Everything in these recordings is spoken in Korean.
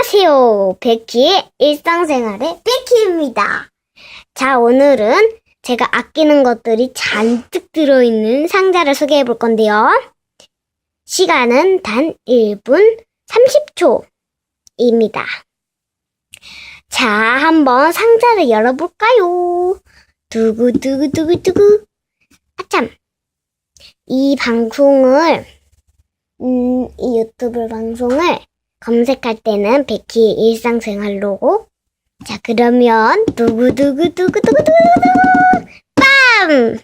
안녕하세요. 베키의 일상생활의 베키입니다. 자, 오늘은 제가 아끼는 것들이 잔뜩 들어있는 상자를 소개해 볼 건데요. 시간은 단 1분 30초입니다. 자, 한번 상자를 열어볼까요? 두구두구두구두구. 아참. 이 방송을, 음, 이 유튜브 방송을 검색할 때는 베키 일상생활 로고. 자, 그러면 두구두구두구두구두구 빰!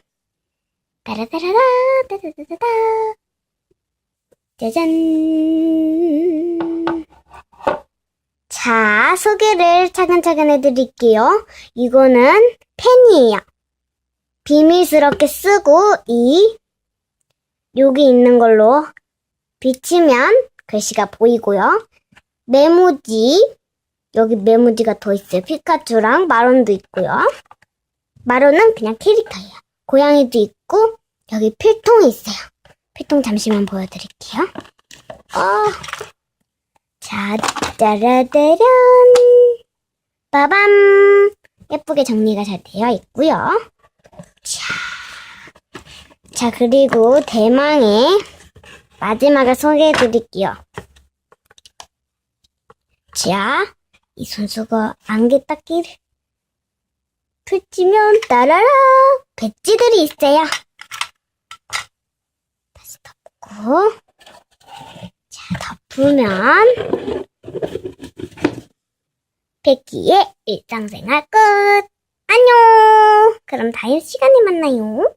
따라따라라 따다다다다 짜잔 자, 소개를 차근차근 해드릴게요. 이거는 펜이에요. 비밀스럽게 쓰고 이 여기 있는 걸로 비치면 글씨가 보이고요. 메모지 여기 메모지가 더 있어요. 피카츄랑 마론도 있고요. 마론은 그냥 캐릭터예요. 고양이도 있고 여기 필통이 있어요. 필통 잠시만 보여드릴게요. 어. 자, 짜라짜란 빠밤 예쁘게 정리가 잘 되어 있고요. 자, 자 그리고 대망의 마지막을 소개해 드릴게요. 자, 이 손수거 안개 닦기를 붙이면 따라라 배지들이 있어요. 다시 덮고 자 덮으면 백기의 일상생활 끝. 안녕. 그럼 다음 시간에 만나요.